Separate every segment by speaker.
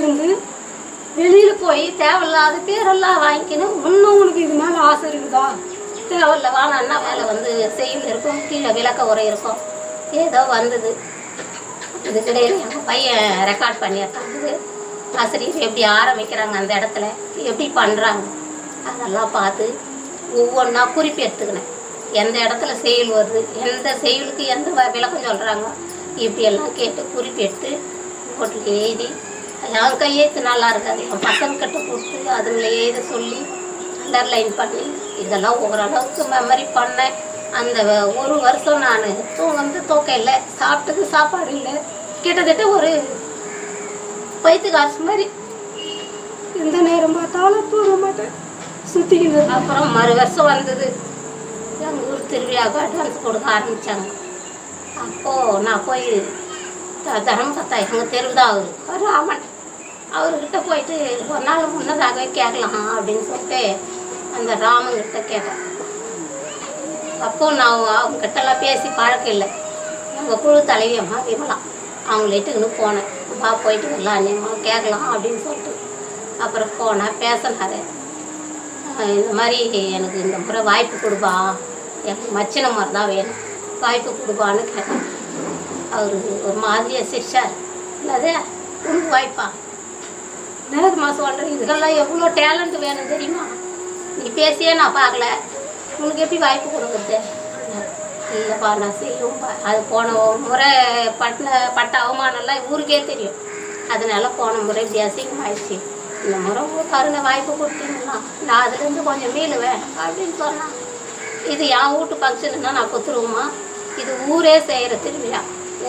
Speaker 1: இருந்து வெளியில் போய் தேவையில்லாத பேரெல்லாம் வாங்கிக்கணும் இன்னும் உனக்கு இது மேலே ஆசை இருக்குதா? தேவையில்ல வானா வேலை வந்து செய்யும் இருக்கும். கீழே விளக்க உரை இருக்கும். ஏதோ வந்தது. இதுக்கிடையில் எங்கள் பையன் ரெக்கார்ட் பண்ணியிருக்காங்க. ஆசிரியர் எப்படி ஆரம்பிக்கிறாங்க அந்த இடத்துல? எப்படி பண்ணுறாங்க அதெல்லாம் பார்த்து ஒவ்வொன்றா குறிப்பு எடுத்துக்கினேன். எந்த இடத்துல செயல் வருது? எந்த செயலுக்கு எந்த வ- விளக்கம் சொல்கிறாங்க இப்படியெல்லாம் கேட்டு குறிப்பு எடுத்து நோட்டில் எழுதி என் கையெழுத்து நல்லா இருக்காது. என் பசங்க கிட்ட கொடுத்து அதுங்களை எழுத சொல்லி அண்டர்லைன் பண்ணி இதெல்லாம் ஓரளவுக்கு மெமரி பண்ணேன் அந்த ஒரு வருஷம் நான் தூங்க தூக்கம் இல்லை. சாப்பிட்டது சாப்பாடு இல்லை. கிட்டத்தட்ட ஒரு வயிற்று காசு மாதிரி எந்த நேரம் பார்த்தாலும் தூங்க மாட்டேன். சுற்றிக்கிட்டு அப்புறம் மறு வருஷம் வந்தது. எங்கள் ஊர் திருவிழாவுக்கு அட்வான்ஸ் கொடுக்க ஆரம்பித்தாங்க அப்போது நான் போய் தர்மகத்தா எங்கள் தெருவு தான் அவர் ராமன். அவர்கிட்ட போயிட்டு ஒரு நாள் முன்னதாகவே கேட்கலாம் அப்படின்னு சொல்லிட்டு அந்த ராமங்கிட்ட கேட்டேன். அப்போது நான் அவங்ககிட்டலாம் பேசி பழக்கம் இல்லை. எங்கள் குழு தலைவியம்மா விமலா அவங்கள இட்டுக்குன்னு போனேன். வா போயிட்டு வரலாம் நீமா கேட்கலாம் அப்படின்னு சொல்லிட்டு. அப்புறம் போனேன் பேசினாரு. இந்த மாதிரி எனக்கு இந்த முறை வாய்ப்பு கொடுப்பா. எனக்கு மச்சின மாதிரி தான் வேணும். வாய்ப்பு கொடுப்பான்னு கேட்டேன். அவர் ஒரு மாதிரியாக சிரிச்சார். என்னது? உனக்கு வாய்ப்பா? நேரத்துமா சொல்கிறேன் இதுக்கெல்லாம் எவ்வளோ டேலண்ட் வேணும் தெரியுமா? நீ பேசியே நான் பார்க்கல. உனக்கு எப்படி வாய்ப்பு கொடுக்குறது? இல்லைப்பா நான் செய்யும்பா அது போன முறை பட்ட பட்ட அவமானம்லாம் ஊருக்கே தெரியும். அதனால போன முறை இப்படி அசிங்கமாயிடுச்சு. இந்த முறை உங்க கருணை வாய்ப்பு கொடுத்தீங்கன்னா நான் அதுலேருந்து கொஞ்சம் மீளுவேன் அப்படின்னு சொன்னான் இது என் வீட்டு ஃபங்க்ஷனுன்னா நான் கொத்துருவோமா? இது ஊரே செய்கிற திருவிழா.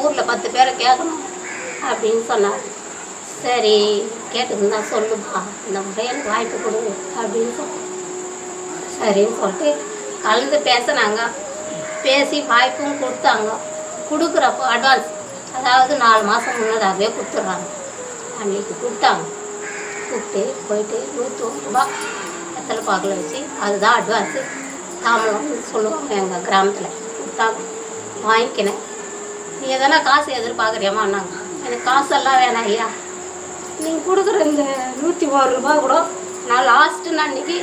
Speaker 1: ஊரில் பத்து பேரை கேட்கணும் அப்படின்னு சொன்னார். சரி கேட்டுருந்தா சொல்லுப்பா. இந்த முறை எனக்கு வாய்ப்பு கொடு அப்படின்னு சொன்னேன் சரின்னு சொல்லிட்டு கலந்து பேசினாங்க. பேசி வாய்ப்பும் கொடுத்தாங்க. கொடுக்குறப்போ அட்வான்ஸ் அதாவது நாலு மாதம் முன்னதாகவே கொடுத்துட்றாங்க. அன்னைக்கு கொடுத்தாங்க கூப்பிட்டு போயிட்டு நூற்றி ரூபா வெத்தலை பாக்கில் வச்சு அதுதான் அட்வான்ஸு தாமதம்னு சொல்லுவாங்க எங்கள் கிராமத்தில். கொடுத்தாங்க. வாங்கிக்கினேன். நீ எதனா காசு எதிர்பார்க்குறியாமான்னாங்க எனக்கு காசெல்லாம் வேணாம் ஐயா. நீங்கள் கொடுக்குற இந்த நூற்றி ஒரு ரூபா கூட நான் லாஸ்ட்டு நான் அன்றைக்கி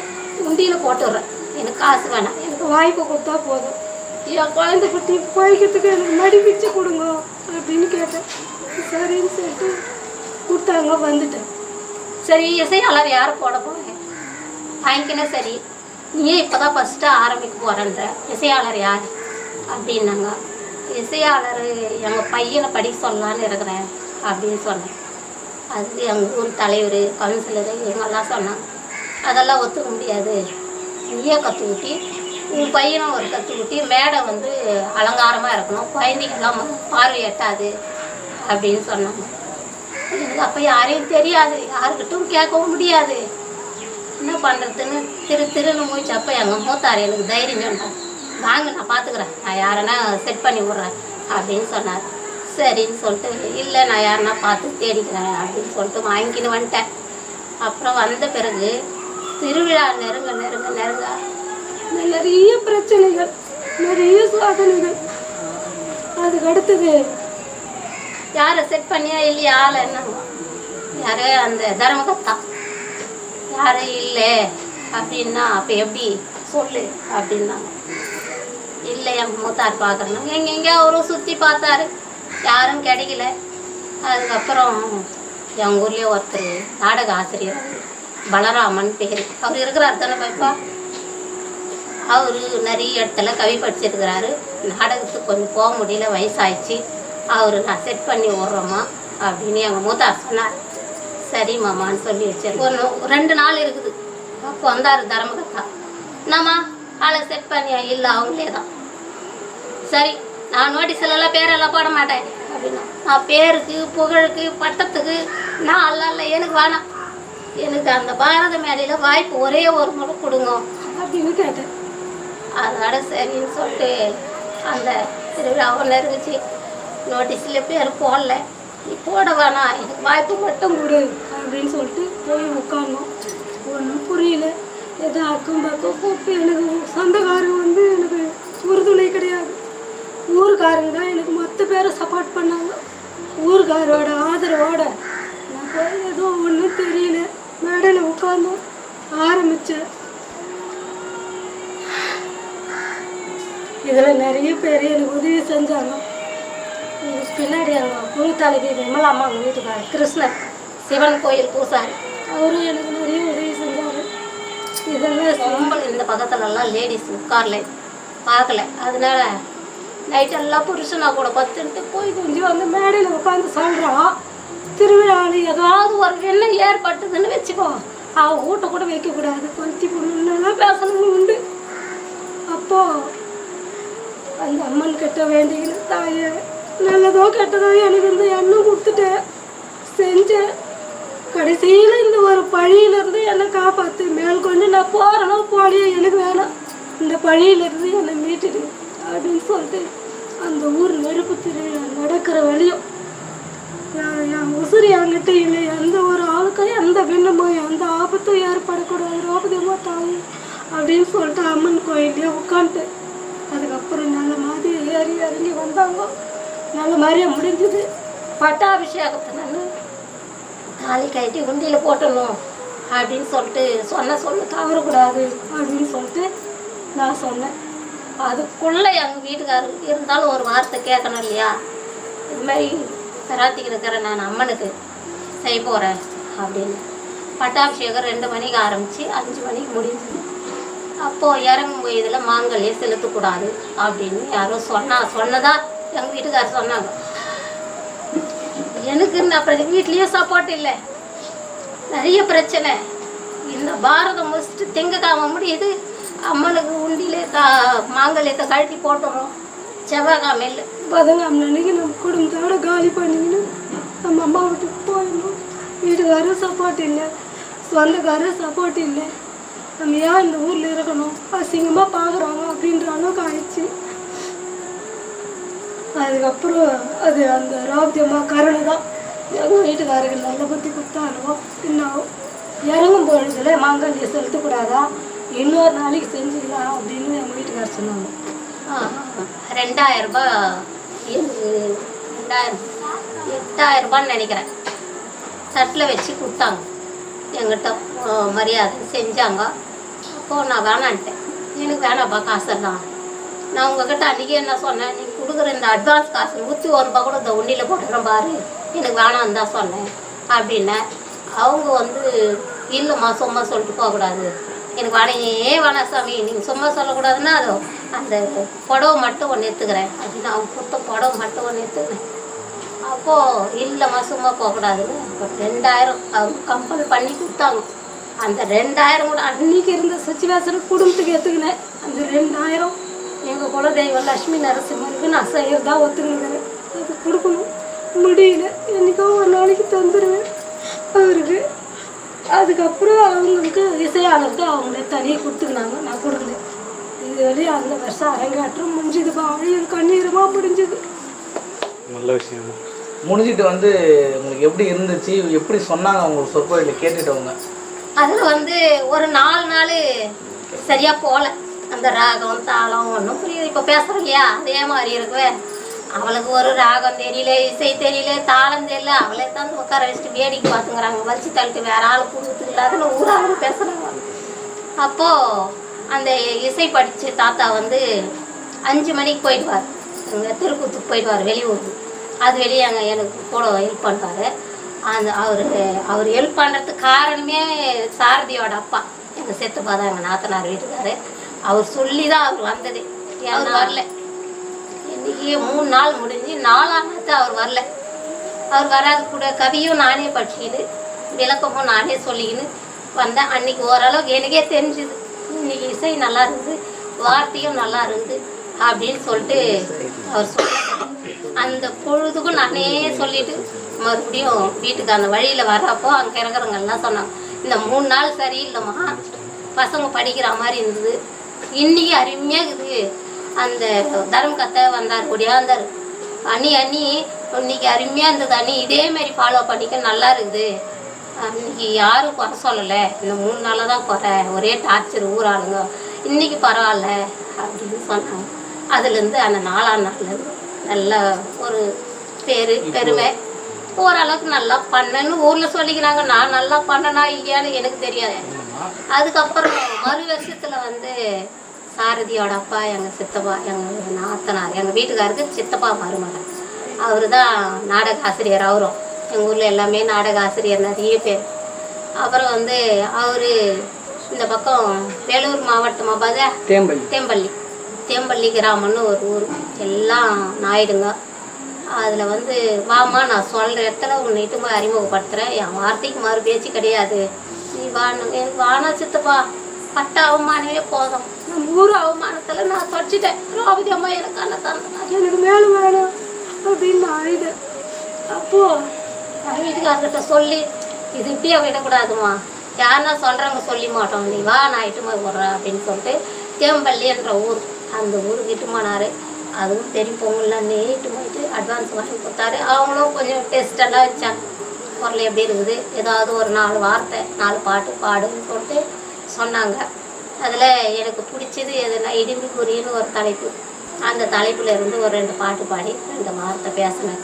Speaker 1: உண்டியில் போட்டுடுறேன் எனக்கு காசு வேணாம். எனக்கு வாய்ப்பு கொடுத்தா போதும். என் குழந்தை குட்டி போய்க்கிறதுக்கு எனக்கு மடி பிச்சு கொடுங்க அப்படின்னு கேட்டேன். சரின்னு சொல்லிட்டு கொடுத்தாங்க வந்துட்டேன். சரி இசையாளர் யார் போட போகிறேன் வாங்கிக்கினே சரி. நீயே இப்போ தான் ஃபஸ்ட்டு ஆரம்பிக்க போகிறன்ற இசையாளர் யார்? அப்படின்னாங்க. இசையாளர் எங்கள் பையனை படிக்க சொல்லலான்னு இருக்கிறேன் அப்படின்னு சொன்னேன். அது எங்கள் ஊர் தலைவர் கவுன்சிலரு இவங்கெல்லாம் சொன்னாங்க. அதெல்லாம் ஒத்துக்க முடியாது. நீயே கற்றுக்கிட்டி உன் பையனும் ஒரு கற்றுக்கிட்டி மேடை வந்து அலங்காரமாக இருக்கணும். குழந்தைங்கெல்லாம் பார்வை எட்டாது அப்படின்னு சொன்னாங்க. எனக்கு அப்போ யாரையும் தெரியாது. யாருக்கிட்டும் கேட்கவும் முடியாது. என்ன பண்ணுறதுன்னு திரு திருன்னு மூச்சு அப்போ எங்கள் மூத்தார் எனக்கு தைரியம் சொன்னார் வாங்க நான் பார்த்துக்குறேன் நான் யாரனா செட் பண்ணி விட்றேன் அப்படின்னு சொன்னார். சரின்னு சொல்லிட்டு இல்லை நான் யாருன்னா பார்த்து தேடிக்கிறேன் அப்படின்னு சொல்லிட்டு வாங்கின்னு வந்துட்டேன். அப்புறம் வந்த பிறகு திருவிழா நெருங்க நெருங்க நெருங்க. நிறைய பிரச்சனைகள் நிறைய சாதனைகள். அதுக்கு அடுத்தது யாரை செட் பண்ணியா இல்லையா ஆள் என்னங்க யாரு அந்த தர்மகத்தா யாரும் இல்லை அப்படின்னா அப்போ எப்படி? சொல்லு அப்படின்னாங்க. இல்லை என் மூத்தார் பார்க்குறேன் எங்கே எங்கே அவரும் சுற்றி பார்த்தாரு. யாரும் கிடைக்கல. அதுக்கப்புறம் எங்கள் ஊர்லேயே ஒருத்தர் நாடக ஆசிரியர் பலராமன் பேர். அவர் இருக்கிறார் தானே பாப்பா? அவர் நிறைய இடத்துல கவி படிச்சிருக்கிறாரு. நாடகத்துக்கு கொஞ்சம் போக முடியல வயசாயிடுச்சு. அவர் நான் செட் பண்ணி விட்றோமா அப்படின்னு எங்கள் மூத்தார் சொன்னார். சரி மாமான்னு சொல்லி வச்சார் ஒரு ரெண்டு நாள் இருக்குது. அப்போ வந்தார் தர்மகத்தா. என்னம்மா? ஆளை செட் பண்ணியா? இல்லை அவங்களே தான் சரி நான் நோட்டீஸ்லாம் பேரெல்லாம் போட மாட்டேன். அப்படின்னா நான் பேருக்கு புகழுக்கு பட்டத்துக்கு நான் அல்ல இல்லை எனக்கு வேணாம். எனக்கு அந்த பாரத மேடையில் வாய்ப்பு ஒரே ஒரு முறை கொடுங்க. அப்படின்னு கேட்டேன். அதோட சரின்னு சொல்லிட்டு அந்த திருவிழாவை நெருங்கிச்சு நோட்டீஸில் பேர் போடல. நீ போட வேணாம் எனக்கு வாய்ப்பு மட்டும் கொடு. அப்படின்னு சொல்லிட்டு போய் உட்காந்தோம் ஒன்றும் புரியல. எதோ அக்கம் பக்கம் கூப்பிட்டு எனக்கு சொந்தக்காரங்க வந்து எனக்கு உறுதுணை கிடையாது. ஊருக்காரங்க தான் எனக்கு மொத்த பேரை சப்போர்ட் பண்ணாங்க. ஊருக்காரோட ஆதரவோட. நான் எதுவும் ஒன்றும்
Speaker 2: தெரியல. மேடையில் உட்காந்து ஆரம்பித்தேன் இதில் நிறைய பேர் எனக்கு உதவி செஞ்சாங்க.
Speaker 1: பின்னாடி அவங்க குரு தலைவி விமலா அம்மா அவங்க வீட்டுக்காரர் கிருஷ்ணர் சிவன் கோயில் பூசாரி.
Speaker 2: அவரும் எனக்கு நிறைய உதவி செஞ்சார். இதெல்லாம்
Speaker 1: ரொம்ப இந்த பக்கத்துலலாம் லேடிஸ் உட்கார்ல பார்க்கல. அதனால நைட்டெல்லாம் புருஷனா கூட பத்துன்ட்டு போய்
Speaker 2: கொஞ்சம் வந்து மேடையில் உட்காந்து சொல்கிறான் திருவிழாவில்
Speaker 1: ஏதாவது ஒரு என்ன ஏற்பட்டதுன்னு வச்சுக்கோ.
Speaker 2: அவள் வீட்டை கூட வைக்கக்கூடாது கொளுத்தி போடணும்லாம் பேசணும் உண்டு. அப்போ அந்த அம்மன் கிட்ட வேண்டிக்கின்னு தாயே. நல்லதோ கெட்டதோ எனக்கு இந்த எண்ணம் கொடுத்துட்டேன் செஞ்சேன். கடைசியில் இந்த ஒரு பழியிலேருந்து என்னை காப்பாற்று மேல் கொண்டு நான் போகிறேன்னா போலியே எனக்கு வேணாம். இந்த பழியிலேருந்து என்னை மீட்டுடு அப்படின்னு சொல்லிட்டு அந்த ஊர் நெருப்பு திருவிழா நடக்கிற வழியும். என் என் உசுறு என்கிட்ட இல்லை. எந்த ஒரு ஆளுக்கும் எந்த விண்ணமோ எந்த ஆபத்தும் ஏற்படக்கூடாது. ரோபதமா தாய் அப்படின்னு சொல்லிட்டு அம்மன் கோயிலே உட்காந்துட்டு அதுக்கப்புறம் நல்ல மாதிரி ஏறி இறங்கி வந்தாங்க. நல்ல மாதிரியே முடிஞ்சது.
Speaker 1: பட்டாபிஷேகத்தினால தாலி கட்டி உண்டியில் போட்டணும் அப்படின்னு சொல்லிட்டு சொன்ன சொல்லு தவறக்கூடாது
Speaker 2: அப்படின்னு சொல்லிட்டு நான் சொன்னேன்.
Speaker 1: அதுக்குள்ளே எங்கள் வீட்டுக்காரர் இருந்தாலும் ஒரு வார்த்தை கேட்கணும் இல்லையா? இது மாதிரி ராத்திக்கு இருக்கிற நான் அம்மனுக்கு செய்ய போகிறேன் அப்படின்னு. பட்டாபிஷேகம் ரெண்டு மணிக்கு ஆரம்பித்து அஞ்சு மணிக்கு முடிஞ்சது. அப்போது இறங்கும் இதில் மாங்கல்யே செலுத்தக்கூடாது அப்படின்னு யாரோ சொன்னா சொன்னதா எங்கள் வீட்டுக்காரர் சொன்னாங்க. எனக்கு அப்புறம் வீட்லேயும் சப்போர்ட் இல்லை. நிறைய பிரச்சனை. இந்த பாரதம் முடிச்சுட்டு திங்கக்காம முடியுது. அம்மனுக்கு உண்டியிலே தா மாங்கல்யத்தை கழட்டி போட்டுறோம். இல்லை
Speaker 2: பதினாம் அன்னைக்கு நம்ம குடும்பத்தோட காலி பண்ணிக்கின்னு நம்ம அம்மா வீட்டுக்கு போயிடணும். வீட்டுக்காரரும் சப்போர்ட் இல்லை. சொந்தக்காரரும் சப்போர்ட் இல்லை. நம்ம ஏன் இந்த ஊரில் இருக்கணும்? அசிங்கமாக பார்க்குறாங்க அப்படின்ற அளவுக்கு ஆயிடுச்சு. அதுக்கப்புறம் அது அந்த ராபியம்மா கருணை தான். எங்கள் வீட்டுக்காரருக்கு நல்ல புத்தி கொடுத்தாலும் என்ன இறங்கும் பொழுதுல மாங்கல்யம் செலுத்தக்கூடாதா? இன்னொரு நாளைக்கு செஞ்சுக்கலாம் அப்படின்னு எங்கள் வீட்டுக்காரர் சொன்னாங்க.
Speaker 1: ரெண்டாயிரம் ரூபாய் ரெண்டாயிரம் எட்டாயிரம் ரூபான்னு நினைக்கிறேன். தட்டில் வச்சு கொடுத்தாங்க. எங்கிட்ட மரியாதை செஞ்சாங்க. அப்போது நான் வேணான்ட்டேன். எனக்கு வேணாப்பா காசெல்லாம். நான் உங்ககிட்ட அன்றைக்கி என்ன சொன்னேன்? நீ கொடுக்குற இந்த அட்வான்ஸ் காசு நூற்றி ஒரு ரூபா கூட இந்த உண்டியில் போட்டுக்கிறேன் பாரு. எனக்கு வேணாம் தான் சொன்னேன். அப்படின்னேன். அவங்க வந்து இல்லைம்மா சும்மா சொல்லிட்டு போகக்கூடாது. எனக்கு வாடகையே ஏன் வேணாம் சாமி. நீங்கள் சும்மா சொல்லக்கூடாதுன்னா அது அந்த புடவை மட்டும் ஒன்று எடுத்துக்கிறேன். அப்படின்னு அவங்க கொடுத்த புடவை மட்டும் ஒன்று எடுத்துக்கிறேன். அப்போது இல்லைம்மா சும்மா போகக்கூடாதுன்னு. அப்போ ரெண்டாயிரம் அவங்க கம்பல் பண்ணி கொடுத்தாங்க. அந்த ரெண்டாயிரம் கூட
Speaker 2: அன்னைக்கு இருந்த சுச்சுவேஷன் குடும்பத்துக்கு எடுத்துக்கினேன். அந்த ரெண்டாயிரம் எங்கள் குலதெய்வம் லக்ஷ்மி நரசிம்மருக்கு நான் செய்கிறதா ஒத்துக்கினேன். அது கொடுக்கணும். முடியல. என்றைக்கோ ஒரு நாளைக்கு தந்துடுவேன் அவருக்கு அதுக்கப்புறம் அவங்களுக்கு இசையாளருக்கு அவங்களே தனியாக கொடுத்துக்கினாங்க. நான் கொடுக்கல. இது வரையும் அந்த வருஷம் அரங்கேற்றம் முடிஞ்சுதுப்பா அழியும் கண்ணீரமாக முடிஞ்சுது.
Speaker 3: நல்ல விஷயம்.
Speaker 4: முடிஞ்சிட்டு வந்து உங்களுக்கு எப்படி இருந்துச்சு? எப்படி சொன்னாங்க உங்களுக்கு சொற்பொழியில் கேட்டுட்டவங்க
Speaker 1: அதில் வந்து ஒரு நாலு நாள் சரியாக போகல அந்த ராகம் தாளம் ஒன்றும் புரியுது இப்போ பேசுகிறோம் இல்லையா? அதே மாதிரி இருக்குவே. அவளுக்கு ஒரு ராகம் தெரியல இசை தெரியல தாளம் தெரியல. அவளே தான் உட்கார வச்சுட்டு வேடிக்கை பார்த்துங்கிறாங்க. வலிச்சு தள்ளிட்டு வேற ஆள் கொடுத்து இல்லாதுன்னு ஊராக பேசுகிறாங்க அப்போது அந்த இசை படித்த தாத்தா வந்து அஞ்சு மணிக்கு போயிடுவார். இங்கே திருக்கூத்துக்கு போயிடுவார் வெளியூருக்கு அது வெளியே அங்கே எனக்கு கூட ஹெல்ப் பண்ணுவார். அந்த அவர் அவர் ஹெல்ப் பண்ணுறதுக்கு காரணமே சாரதியோட அப்பா. எங்கள் செத்துப்பா தான் எங்கள் நாத்தனார் வீட்டுக்காரு. அவர் சொல்லி தான் அவர் வந்தது. அவர் வரல. மூணு நாள் முடிஞ்சு நாலாம் நாள் அவர் வரல. அவர் வராது கூட கவியும் நானே படிச்சுக்கின்னு விளக்கமும் நானே சொல்லிக்கின்னு வந்தேன். அன்னைக்கு ஓரளவுக்கு எனக்கே தெரிஞ்சுது இன்னைக்கு இசை நல்லா இருக்குது வார்த்தையும் நல்லா இருக்குது அப்படின்னு சொல்லிட்டு அவர் சொன்னார். அந்த பொழுதுக்கும் நானே சொல்லிட்டு மறுபடியும் வீட்டுக்கு அந்த வழியில் வரப்போ அங்கே இருக்கிறவங்க எல்லாம் சொன்னாங்க இந்த மூணு நாள் சரியில்லைம்மா பசங்க படிக்கிற மாதிரி இருந்தது இன்னைக்கு அருமையாக இருக்குது. அந்த தரம் கத்த வந்தார் ஒடியாந்தார் அண்ணி அண்ணி இன்னைக்கு அருமையாக இருந்தது அண்ணி. இதே மாதிரி ஃபாலோ பண்ணிக்க நல்லா இருக்குது. அன்னைக்கு யாரும் குறை சொல்லலை. இந்த மூணு நாளாக தான் குறை. ஒரே டார்ச்சர் ஊராளுங்க. இன்னைக்கு பரவாயில்ல அப்படின்னு சொன்னாங்க. அதுலேருந்து அந்த நாலாம் நாள்லேருந்து நல்ல ஒரு பேர் பெருமை. ஓரளவுக்கு நல்லா பண்ணேன்னு ஊரில் சொல்லிக்கிறாங்க. நான் நல்லா பண்ணனா இல்லையான்னு எனக்கு தெரியாது. அதுக்கப்புறம் மறு வருஷத்தில் வந்து சாரதியோட அப்பா எங்கள் சித்தப்பா எங்கள் நாத்தனார் எங்கள் வீட்டுக்காருக்கு சித்தப்பா மருமகன். அவர் தான் நாடக ஆசிரியர் அவரும். எங்கள் ஊரில் எல்லாமே நாடக ஆசிரியர் நிறைய பேர். அப்புறம் வந்து அவர் இந்த பக்கம் வேலூர் மாவட்டமாக பார்த்தா
Speaker 4: தேம்பல்
Speaker 1: தேம்பள்ளி. தேம்பள்ளி கிராமம்னு ஒரு ஊர். எல்லாம் நாயுடுங்க. அதில் வந்து வாமா நான் சொல்கிற இடத்துல உன்னை இட்டு போய் அறிமுகப்படுத்துகிறேன் என் வார்த்தைக்கு மறு பேச்சு கிடையாது. நீ வான்னு வானா சித்தப்பா? பட்ட அவமானமே போதும். நம்ம ஊர் அவமானத்தில் நான் தொடிச்சிட்டேன் திரௌபதி அம்மா எனக்கு அண்ணன் தந்தேன்
Speaker 2: எனக்கு மேலும் வேணும் அப்படின்னு நான் அழுதேன். அப்போ
Speaker 1: நான் வீட்டுக்காரர்கிட்ட சொல்லி இது இப்படியே விடக்கூடாதுமா யாருன்னா சொல்கிறவங்க சொல்லி மாட்டோம். நீ வா நான் இட்டுமா போடுறேன் அப்படின்னு சொல்லிட்டு தேம்பள்ளின்ற ஊர் அந்த ஊருக்கு இட்டுமானார் அதுவும் தெரியும் பொங்கல்லாம் நீட்டு போயிட்டு அட்வான்ஸ் வாங்கி கொடுத்தாரு. அவங்களும் கொஞ்சம் டெஸ்டெல்லாம் வச்சாங்க. குரல் எப்படி இருக்குது? ஏதாவது ஒரு நாலு வார்த்தை நாலு பாட்டு பாடுன்னு சொல்லிட்டு சொன்னாங்க. அதில் எனக்கு பிடிச்சது எதுனா இடிவு குறின்னு ஒரு தலைப்பு. அந்த தலைப்பில் இருந்து ஒரு ரெண்டு பாட்டு பாடி ரெண்டு வார்த்தை பேசினேன்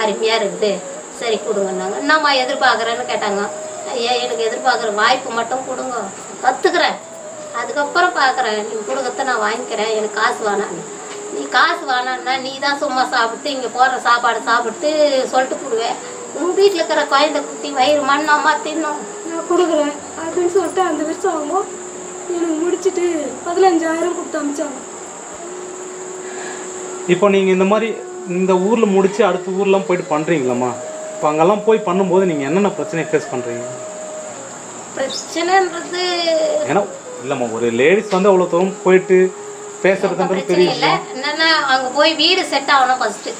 Speaker 1: அருமையாக இருக்குது சரி கொடுங்கன்னாங்க என்னம்மா எதிர்பார்க்குறேன்னு கேட்டாங்க. ஐயா எனக்கு எதிர்பார்க்குற வாய்ப்பு மட்டும் கொடுங்க. கற்றுக்குறேன் அதுக்கப்புறம் பார்க்குறேன் நீ கொடுக்கறத நான் வாங்கிக்கிறேன். எனக்கு காசு வேணாம். நீ காசு வேணான்னா நீ தான் சும்மா சாப்பிட்டு இங்கே போடுற சாப்பாடு சாப்பிட்டு சொல்லிட்டு போடுவேன். உன் வீட்டில் இருக்கிற குழந்தை குட்டி வயிறு மண்ணம்மா தின்னும்.
Speaker 2: நான் கொடுக்குறேன். அப்படின்னு சொல்லிட்டு அந்த வருஷம் ஆகும் எனக்கு முடிச்சிட்டு பதினஞ்சாயிரம் கொடுத்து அமிச்சாங்க.
Speaker 3: இப்போ நீங்கள் இந்த மாதிரி இந்த ஊரில் முடிச்சு அடுத்த ஊர்லாம் போயிட்டு பண்ணுறீங்களாம்மா இப்போ அங்கெல்லாம் போய் பண்ணும்போது நீங்கள் என்னென்ன பிரச்சனையை ஃபேஸ் பண்ணுறீங்க
Speaker 1: பிரச்சனைன்றது
Speaker 3: ஏன்னா இல்லைம்மா ஒரு லேடிஸ் வந்து அவ்வளோ தூரம் போயிட்டு பேசுறதுன்றது பெரிய
Speaker 1: இல்லை. என்னன்னா அங்கே போய் வீடு செட் ஆகணும் ஃபஸ்ட்டு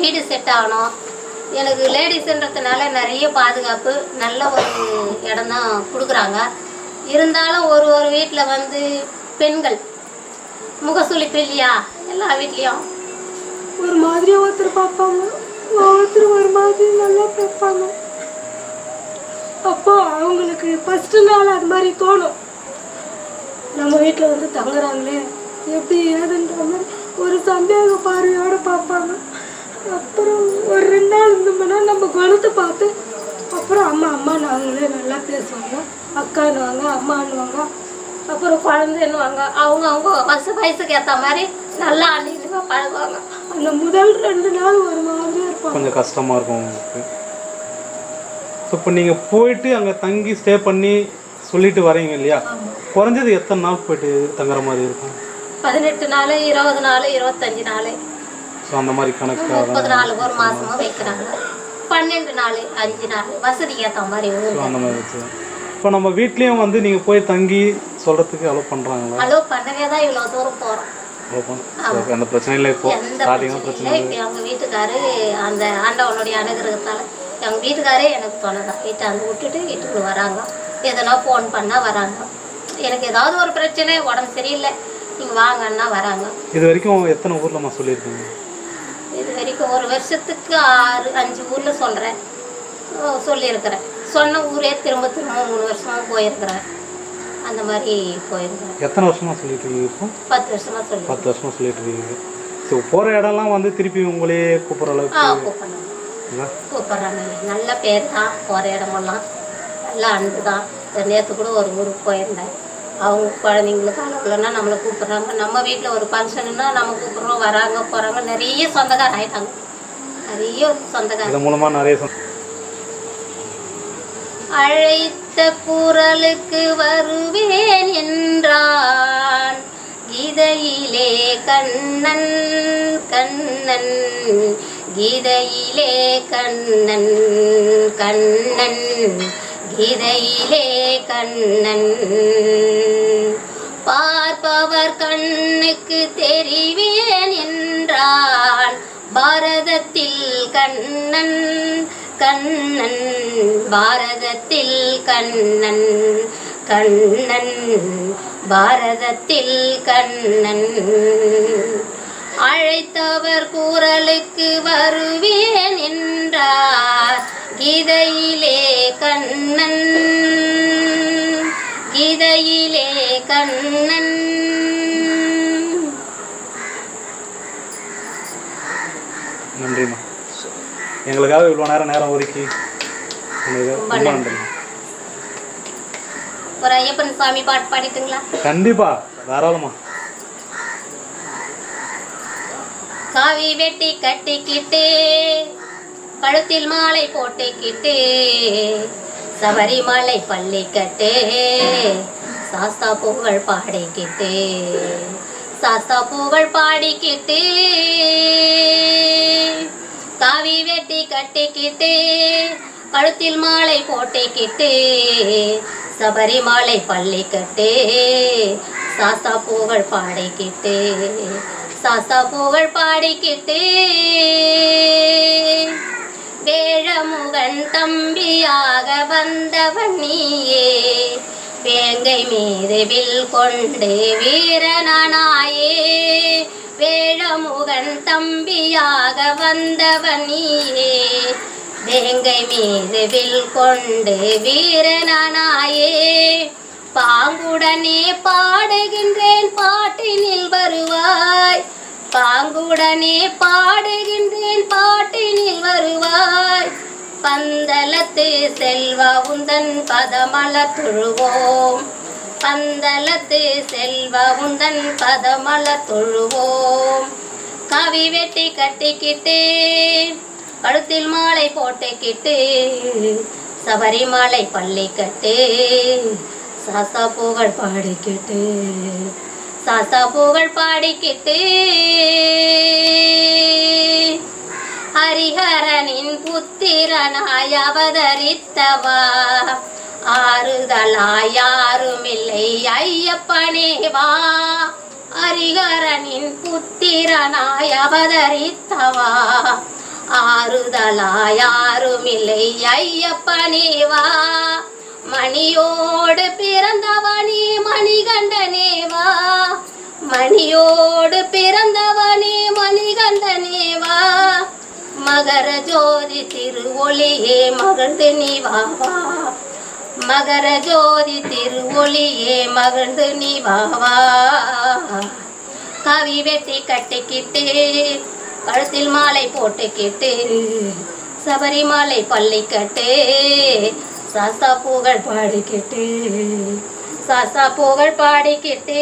Speaker 1: வீடு செட் ஆகணும். எனக்கு லேடிஸுன்றதுனால நிறைய பாதுகாப்பு நல்ல ஒரு இடம் தான் கொடுக்குறாங்க. இருந்தாலும் ஒரு ஒரு வீட்டில் வந்து பெண்கள் முகசுளிப்பு இல்லையா எல்லா வீட்லேயும்.
Speaker 2: ஒரு மாதிரி ஒருத்தர் பார்ப்பாங்க. ஒருத்தர் ஒரு மாதிரி நல்லா பார்ப்பாங்க அப்போ அவங்களுக்கு ஃபர்ஸ்ட் நாள் அது மாதிரி தோணும். நம்ம வீட்டில் வந்து தங்குறாங்களே எப்படி ஏதுன்ற மாதிரி ஒரு சந்தேக பார்வையோடு பார்ப்பாங்க. அப்புறம் ஒரு ரெண்டு நாள் இருந்தோம்னா நம்ம குணத்தை பார்த்து அப்புறம் அம்மா அம்மா நாங்களே நல்லா பேசுவாங்க. அக்கான்னுவாங்க அம்மான்னுவாங்க
Speaker 1: அப்புறம் குழந்தைன்னுவாங்க. அவங்க அவங்க வச வயசுக்கு ஏற்ற மாதிரி நல்லா அள்ளிட்டு பழகுவாங்க.
Speaker 2: அந்த முதல் ரெண்டு நாள் ஒரு மாதிரியா இருப்பாங்க.
Speaker 3: கொஞ்சம் கஷ்டமாக இருக்கும் உங்களுக்கு. ஸோ இப்போ நீங்கள் போயிட்டு அங்கே தங்கி ஸ்டே பண்ணி சொல்லிட்டு வரீங்க இல்லையா? குறைஞ்சது எத்தனை நாள் போயிட்டு தங்குற மாதிரி இருக்கும்?
Speaker 1: பதினெட்டு நாள் இருபது நாள் இருபத்தஞ்சு நாள்.
Speaker 3: ஸோ அந்த மாதிரி கணக்காக
Speaker 1: முப்பது நாள் ஒரு மாசமும் வைக்கிறாங்க. பன்னெண்டு நாள் அஞ்சு நாள் வசதிக்கு ஏற்ற மாதிரி
Speaker 3: ஸோ அந்த மாதிரி வச்சு இப்போ நம்ம வீட்லேயும் வந்து நீங்கள் போய் தங்கி சொல்கிறதுக்கு அலோவ் பண்ணுறாங்களா
Speaker 1: அலோவ் பண்ணவே தான் இவ்வளோ தூரம் போகிறோம்
Speaker 3: அந்த பிரச்சனை இல்லை இப்போ. ஸ்டார்டிங்காக பிரச்சனை
Speaker 1: இல்லை. எங்கள் வீட்டுக்காரு அந்த ஆண்டவனுடைய அனுகிரகத்தால் எங்கள் வீட்டுக்காரே எனக்கு துணை தான். வீட்டாந்து விட்டுட்டு வீட்டுக்குள்ள வராங்க. எதனா ஃபோன் பண்ணால் வராங்க. எனக்கு ஏதாவது ஒரு பிரச்சனை உடம்பு சரியில்லை. நீங்கள் வாங்கன்னா வராங்க.
Speaker 3: இது வரைக்கும் எத்தனை ஊர்லம்மா சொல்லியிருக்கீங்க?
Speaker 1: இது வரைக்கும் ஒரு வருஷத்துக்கு ஆறு அஞ்சு ஊரில் சொல்கிறேன் சொல்லியிருக்கிறேன். சொன்ன ஊரே திரும்ப திரும்ப மூணு வருஷமாக போயிருக்கிறேன். அந்த மாதிரி போயிருக்கிறேன்.
Speaker 3: எத்தனை வருஷமா சொல்லிட்டு இருக்கீங்க இப்போ?
Speaker 1: பத்து வருஷமாக சொல்லி
Speaker 3: பத்து வருஷமா சொல்லிட்டு இருக்கீங்க ஸோ போகிற இடம்லாம் வந்து திருப்பி உங்களே கூப்பிட்ற அளவுக்கு
Speaker 1: ஆ கூப்பிட்றாங்க? கூப்பிட்றாங்க நல்ல பேர் தான் போகிற இடமெல்லாம். நல்ல அன்பு தான். நேற்று கூட ஒரு ஊருக்கு போயிருந்தேன். அவங்க குழந்தைங்களுக்கு அளவுலன்னா நம்மளை கூப்பிட்றாங்க. நம்ம வீட்டில் ஒரு ஃபங்க்ஷனுன்னா நம்ம கூப்பிட்றோம் வராங்க போகிறாங்க நிறைய சொந்தக்கார ஆயிட்டாங்க. நிறைய சொந்தக்கார
Speaker 3: இதன் மூலமாக நிறைய
Speaker 1: அழைத்த குரலுக்கு வருவேன் என்றான். கீதையிலே கண்ணன் கண்ணன் கீதையிலே கண்ணன் கண்ணன். இதையிலே கண்ணன். பார்ப்பவர் கண்ணுக்கு தெரிவேன் என்றான். பாரதத்தில் கண்ணன் கண்ணன் பாரதத்தில் கண்ணன் கண்ணன் பாரதத்தில் கண்ணன். அழைத்தவர் குரலுக்கு வருவேன் என்றார். கீதையிலே கண்ணன் கீதையிலே கண்ணன்.
Speaker 3: நன்றிம்மா. எங்களுக்காக இவ்வளோ நேரம் நேரம் ஒதுக்கி உங்களுக்கு
Speaker 1: ரொம்ப
Speaker 3: ரொம்ப
Speaker 1: நன்றி.
Speaker 3: நன்றி
Speaker 1: ஒரு ஐயப்பன் சாமி பாட்டு பாடிட்டுங்களா?
Speaker 3: கண்டிப்பா. தாராளமா.
Speaker 1: காவி வெட்டி கட்டிக்கிட்டே கழுத்தில் மாலை போட்டுக்கிட்டு சபரிமலை பள்ளி கட்டே சாஸ்தா பூகள் பாடிக்கிட்டே சாஸ்தா பூகள் பாடிக்கிட்டே காவி வெட்டி கட்டிக்கிட்டே கழுத்தில் மாலை போட்டுக்கிட்டு சபரிமலை பள்ளி கட்டே சாஸ்தா பூகள் பாடிக்கிட்டே சாஸ்தா புகழ் பாடிக்கிட்டு. வேழமுகன் தம்பியாக வந்தவன் நீயே. வேங்கை மீது வில் கொண்டு வீரனானாயே. வேழமுகன் தம்பியாக வந்தவன் நீயே. வேங்கை மீது வில் கொண்டு வீரனானாயே. பாங்குடனே பாடுகின்றேன் பாட்டினில் வருவாய் பாங்குடனே பாடுகின்றேன் பாட்டினில் வருவாய். பந்தலத்து செல்வா உந்தன் பதமலர் தொழுவோம். பந்தலத்து செல்வா உந்தன் பதமலர் தொழுவோம். கவி வெட்டி கட்டிக்கிட்டு கழுத்தில் மாலை போட்டுக்கிட்டு சபரிமலை பள்ளி கட்டு சாஸ்தா புகழ் பாடிக்கிட்டு சாஸ்தா புகழ் பாடிக்கிட்டு புத்திரனாய் அவதரித்தவா ஆறுதலாய் யாருமில்லை ஐயப்பனே வா ஹரிஹரனின் புத்திரனாய் அவதரித்தவா ஆறுதலாய் யாருமில்லை ஐயப்பனே வா மணியோடு பிறந்தவனே மணிகண்டனே வா மணியோடு பிறந்தவனே மணிகண்டனே வா மகர ஜோதி திருவொளியே மகிழ்ந்து நீ வாவா மகர ஜோதி திருவொளியே மகிழ்ந்து நீ வாவா கவி வெட்டி கட்டிக்கிட்டு கழுத்தில் மாலை போட்டுக்கிட்டு சபரிமலை பள்ளி கட்டு சாஸ்தா புகழ் பாடிக்கிட்டு சாஸ்தா புகழ் பாடிக்கிட்டு.